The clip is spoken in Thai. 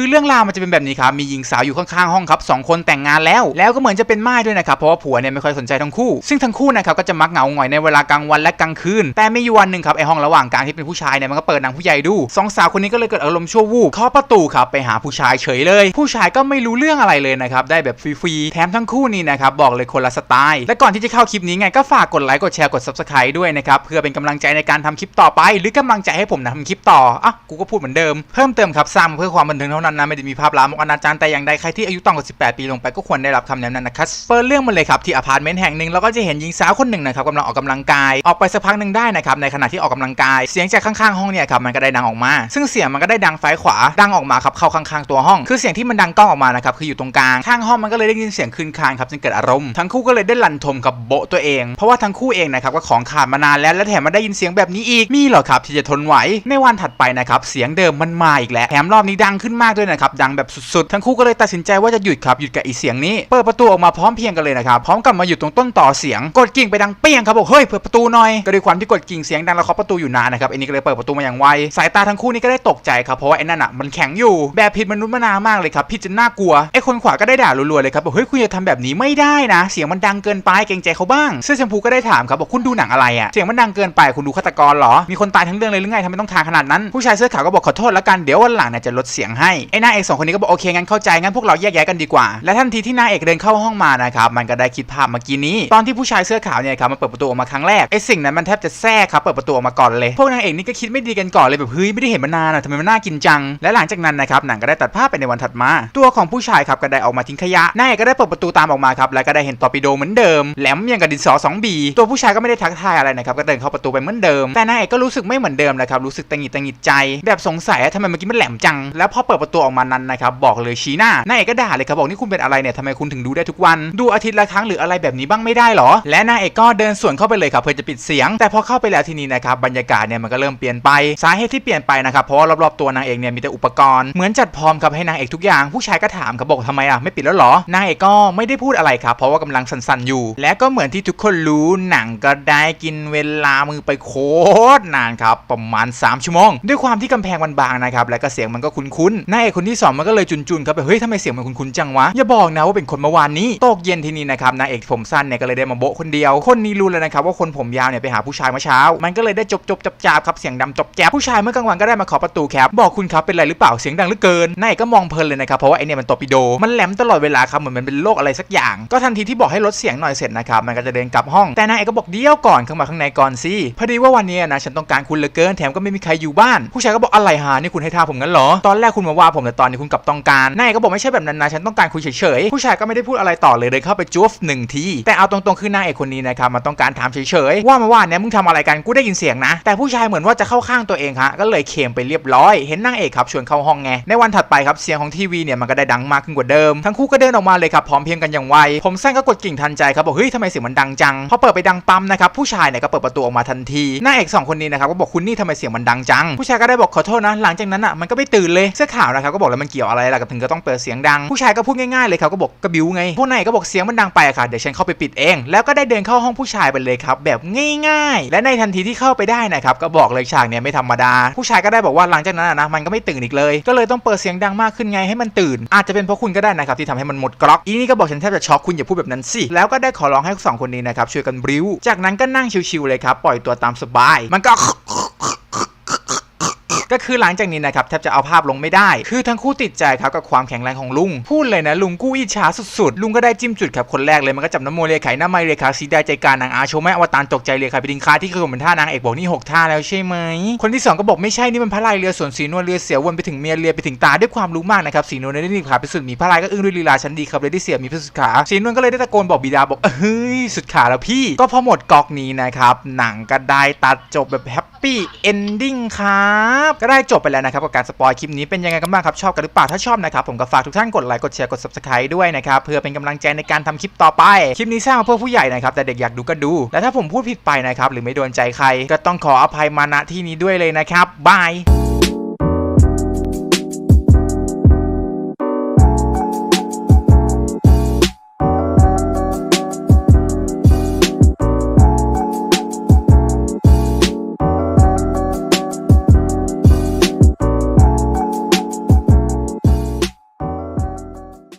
คือเรื่องราวมันจะเป็นแบบนี้ครับ มีหญิงสาวอยู่ข้างๆห้องครับสองคนแต่งงานแล้ว แล้วก็เหมือนจะเป็นม่ายด้วยนะครับ เพราะว่าผัวเนี่ยไม่ค่อยสนใจทั้งคู่ ซึ่งทั้งคู่นะครับก็จะมักเหงาหงอยในเวลากลางวันและกลางคืน แต่ไมีอยู่วันหนึ่งครับไอห้องระหว่างกลางที่เป็นผู้ชายเนี่ยมันก็เปิดหนังผู้ใหญ่ดูสองสาวคนนี้ก็เลยเกิดอารมณ์ชั่ววูบเคาะประตูครับไปหาผู้ชายเฉยเลย ผู้ชายก็ไม่รู้เรื่องอะไรเลยนะครับได้แบบฟรีๆแถมทั้งคู่นี่นะครับบอกเลยคนละสไตล์และก่อนที่จะเข้าคลิปนี้ไงก็ฝากกดไลค์กดแชร์กด subscribe ด้วยนะครับเพื่อเป็นกำลังใจในการทำคลิปต่อไป หรือกำลังใจให้ผมนะทำคลิปต่ออะกูก็พูดเหมือนเดิมเพิ่มเติมครับซ้ำเพื่อความบันเทิงเท่านั้นนะไม่ได้มีภาพลามกอนาจารแต่อย่างใดใครที่อายุต่ำกว่า 18 ปีลงไปก็ควรได้รับคำแนะนำนะครับเปิดเรื่องมาเลยครับที่อพาร์ตเมนต์แห่งหนึ่งเราก็จะเห็นหญิงสาวคนหนึ่งนะครับกำลังออกกำลังกายออกไปสักพักหนึ่งได้นะครับในขณะที่ออกกำลังกาย เสียงจากข้างๆห้องเนี่ยครับมันก็ได้ดังออกมา ซึ่งเสียงมันก็ได้ดังซ้ายขวาดังออกมาครับเข้าข้างๆตัวห้อง คือเสียงที่มันดังก้องออกมานะครับคืออยู่ตรงกลางข้างห้องมันก็เลยได้ยินเสียงคืนคางครับจึงเกิดอารมณ์ทั้งคู่ก็เลยได้ลันทมกับโบตัวเอง เพราะว่าทั้งคู่เองนะครับก็ของขาดมานานแล้วและแถมมาได้ยินเสียงแบบนี้อีกมีเหรอครับที่จะทนไหวในวันถัดไปนะครับเสียงเดิมมันมาอีกแล้วแถมรอบนี้ดังขึ้นมากด้วยนะครับดังแบบสุดๆ ทั้งคู่ก็เลยตัดสินใจว่าจะหยุดครับหยุดกับอีเสียงนี้เปิดประตูออกมาพร้อมเพียงกันเลยนะครับพร้อมกับมาอยู่ตรงต้นต่อเสียงกดกิ่งไปดังเปี้ยงครับบอกเฮ้ยเปิดประตูหน่อยก็ด้วยความที่กดกิ่งเสียงดังแล้วเคาะประตูอยู่นานนะครับไอ้นี่ก็เลยเปิดประตูมาอย่างไวสายตาทั้งคู่นี่ก็ได้ตกใจครับเพราะว่าไอ้นั่นอะมันแข็งอยู่แบบผิดมนุษย์มานามากเลยครับผิดจนน่ากลัวไอ้คนขวาก็ได้ด่ารัวๆเลยครับบอกเฮ้ยคุณอย่าทำแบบนี้ไม่ได้นะ เสียงมันดังเกินไปเกรงใจเขาบ้างเสื้อชมพูก็ได้ถามครับบอกคุณดูหนังอะไรอะเสียงมันดังเกินไปคุณดูฆาตกรหรอมีคนตายทั้งเรื่องเลยหรือไงทำไมต้องทางขนาดนั้นผู้ชายเสื้อขาวก็บอกขอโทษแล้วกันเดี๋ยววันหลังเนี่ยจะลดเสียงให้ไอ้นางเอกสองคนนี้ก็บอกโอเคงั้นเข้าใจงั้นพวกเราแยกย้ายกันดีกว่า และทันทีที่นางเอกเดินเข้าห้องมานะครับมันก็ได้คิดภาพเมื่อกี้นี้ ตอนที่ผู้ชายเสื้อขาวเนี่ยครับมันเปิดประตูออกมาครั้งแรกไอ้สิ่งนั้นมันแทบจะแทรกครับเปิดประตูออกมาก่อนเลย พวกนางเอกนี่ก็คิดไม่ดีกันก่อนเลยแบบเฮ้ยไม่ได้เห็นมานานอะทำไมมันน่ากินจัง และหลังจากนั้นนะครับหนังก็ได้ตัดภาพไปในวันถัดมา ตัวของผู้ชายครับก็ได้ออกมาทิ้งขยะนางเอกก็ได้เปิดประตูตามออกมาครับแล้วก็ได้เห็นตอร์ปิโดเหมือนเดิมแหลมย่างกับดินสอ 2B ตัวผู้ชายก็ไม่ได้ทักทายอะไรนะครับก็เดินเข้าประตูไปเหมือนเดิม แต่นางเอกก็รู้สึกไม่เหมือนเดิมนะครับรู้สึกตังหิดตังหิดใจ แบบสงสัยทำไมเมื่อกี้มันแหลมจังแล้วพอเปิดประตูออกมานั้นนะครับบอกเลยชี้หน้านางเอกก็ด่าเลยครับบอกนี่คุณเป็นอะไรเนี่ยทำไมคุณถึงดูได้ทุกวัน ดูอาทิตย์ละครั้งหรืออะไรแบบนี้บ้างไม่ได้หรอ และนางเอกก็เดินสวนเข้าไปเลยครับเพื่อจะปิดเสียง แต่พอเข้าไปแล้วทีนี้นะครับบรรยากาศเนี่ยมันก็เริ่มเปลี่ยนไปสาเหตุที่เปลี่ยนไปนะครับเพราะว่ารอบๆตัวนางเอกเนี่ยมีแต่อุปกรณ์เหมือนจัดพร้อมครับให้นางเอกทุกอย่างผู้ชายก็ถามครับบอกทำไมอะไม่ปิดแล้วหรอนางเอกก็ไม่ได้พูดอะไรครับเพราะว่ากำลังสั่นๆอยู่ และก็เหมือนที่ทุกคนรู้หนังก็ได้กินเวลามือไปโคตรนานครับประมาณ 3 ชั่วโมง ด้วยความที่กำแพงมันบางนะครับและก็เสียงมันก็คุ้นๆนางเอกคนที่สองมันก็เลยจุนๆครับแบบเฮ้ยทำไมเสียงมันคุ้นๆจังวะอย่าบอกนะว่าเป็นคนเมื่อวานนี้ตกเย็นทีนี้นะครับนางเอกผมสั้นเนี่ยก็เลยได้มาโบะคนเดียว คนนี้รู้เลยนะครับว่าคนผมยาวเนี่ยไปหาผู้ชายเมื่อเช้า มันก็เลยได้จบจบจับจาบๆครับเสียงดำจบแจ๊บผู้ชายเมื่อกลางวันก็ได้มาขอประตูแคปบอกคุณครับเป็นไรหรือเปล่าเสียงดังเหลือเกินนายเอกก็มองเพลินเลยนะครับเพราะว่าไอเนี่ยมันตอร์ปิโดมันแหลมตลอดเวลาครับเหมือนมันเป็นโรคอะไรสักอย่าง ก็ทันทีที่บอกให้ลดเสียงหน่อยเสร็จนะครับมันก็จะเดินกลับห้องแต่นายกก็บอกเดี๋ยวก่อนเข้ามาข้างในก่อนสิพอดีว่าวันนี้นะฉันต้องการคุณเหลือเกินแถมก็ไม่มีใครอยู่บ้าน ผู้ชายก็บอกอะไรหานี่คุณให้ท่าผมงั้นเหรอตอนแรกคุณมาว่าผมแต่ตอนนี้คุณกลับต้องการนายก็บอกไม่ใช่แบบนั้นนะฉันต้องการคุยเฉยๆผู้ชายก็ไม่ได้พูดอะไรต่อเลยเดินเข้าไปจูฟหนึ่งทีแต่เอาตรงๆคือนายเอกคนนี้นะครับมันต้องการถามเฉยๆว่ามาว่าเนี่ยมึงทำอะไรกันกูได้ยินเสียงนะ แต่ผู้ชายเหมือนว่าจะเข้าข้างตัวเองฮะก็เลยเคมไปเรียบร้อยเห็นนางเอกครับชวนเข้าห้องไงในวันถัดไปครับเสียงของทีวีเนี่ยมันก็ได้ดังมากขึ้นกว่าเดิมทั้งคู่ก็เดินออกมาเลยครับพร้อมเพียงกันอย่างไวผมสั้นก็กดกิ่งทันใจครับบอกเฮ้ยทำไมเสียงมันดังจังพอเปิดไปดังปั๊มนะครับผู้ชายเนี่ยก็เปิดประตูออกมาทันทีนางเอกสองคนนี้นะครับก็บอกคุณนี่ทำไมเสียงมันดังจัง ผู้ชายก็ได้บอกขอโทษนะหลังจากนั้นอะมันก็ไม่ตื่นเลยเสื้อขาวนะครับก็บอกแล้วมันเกี่ยวอะไรล่ะกับถึงก็ต้องเปิดเสียงดังผู้ชายก็พูดง่ายๆเลยครับก็บอกกระบิวไงพวกนายก็บอกเสียงมันดังไปอะค่ะเดี๋ยวฉันเข้าไปปิดเอง แล้วก็ได้เดินเข้าห้องผู้ชายไปเลยครับแบบง่ายๆ และในทันทีที่เข้าไปได้นะครับก็บอกเลยฉากเนี่ยไม่ธรรมดา ผู้ชายก็ได้บอกว่าหลังจากนั้นนะมันก็ไม่ตื่นอีกเลย ก็เลยต้องเปิดเสียงดังมากขึ้นไงให้มันตื่น อาจจะเป็นเพราะคุณก็ได้นะครับที่ทำให้มันหมดกล็อกอีนี่ก็บอกฉันแทบจะช็อกคุณอย่าพูดแบบนั้นสิแล้วก็ได้ขอร้องให้ทั้งสองคนนี้นะครับช่วยกันบริ้ว จากนั้นก็นั่งชิวๆเลยครับปล่อยตัวตามสบาย มันก็ ก็คือหลังจากนี้นะครับแทบจะเอาภาพลงไม่ได้ คือทั้งคู่ติดใจครับกับความแข็งแรงของลุง พูดเลยนะลุงกู้อิจฉาสุดๆ ลุงก็ได้จิ้มจุดครับคนแรกเลยมันก็จับน้ำโมเลไขหน้าไมเลขาสีได้ใจการนางอาโชแม่อวตารตกใจเลยค่ะไปดิงคาที่เคยเป็นท่านางเอกบอกนี่หกท่าแล้วใช่ไหมคนที่สองก็บอกไม่ใช่นี่มันพระลายเรือส่วนสีนวลเรือเสียววนไปถึงเมียเรือไปถึงตาด้วยความรู้มากนะครับสีนวลได้รีขาไปสุดหมีพระลายก็อึ้งด้วยลีลาชั้นดีครับเลยได้เสียมีพระสุดขาสีนวลก็เลยได้ตะโกนบอกบิดาบอกเฮ้ยสุดขาแล้วพี่ ก็พอหมดกอกนี้นะครับหนังก็ได้ตัดจบแบบแฮปปี้เอนดิ้งครับก็ได้จบไปแล้วนะครับกับการสปอยคลิปนี้เป็นยังไงกันบ้างครับชอบกันหรือเปล่าถ้าชอบนะครับผมก็ฝากทุกท่านกดไลค์กดแชร์กด subscribe ด้วยนะครับเพื่อเป็นกำลังใจในการทำคลิปต่อไป คลิปนี้สร้างมาเพื่อผู้ใหญ่นะครับแต่เด็กอยากดูก็ดู และถ้าผมพูดผิดไปนะครับหรือไม่โดนใจใคร ก็ต้องขออภัยมาณที่นี้ด้วยเลยนะครับบาย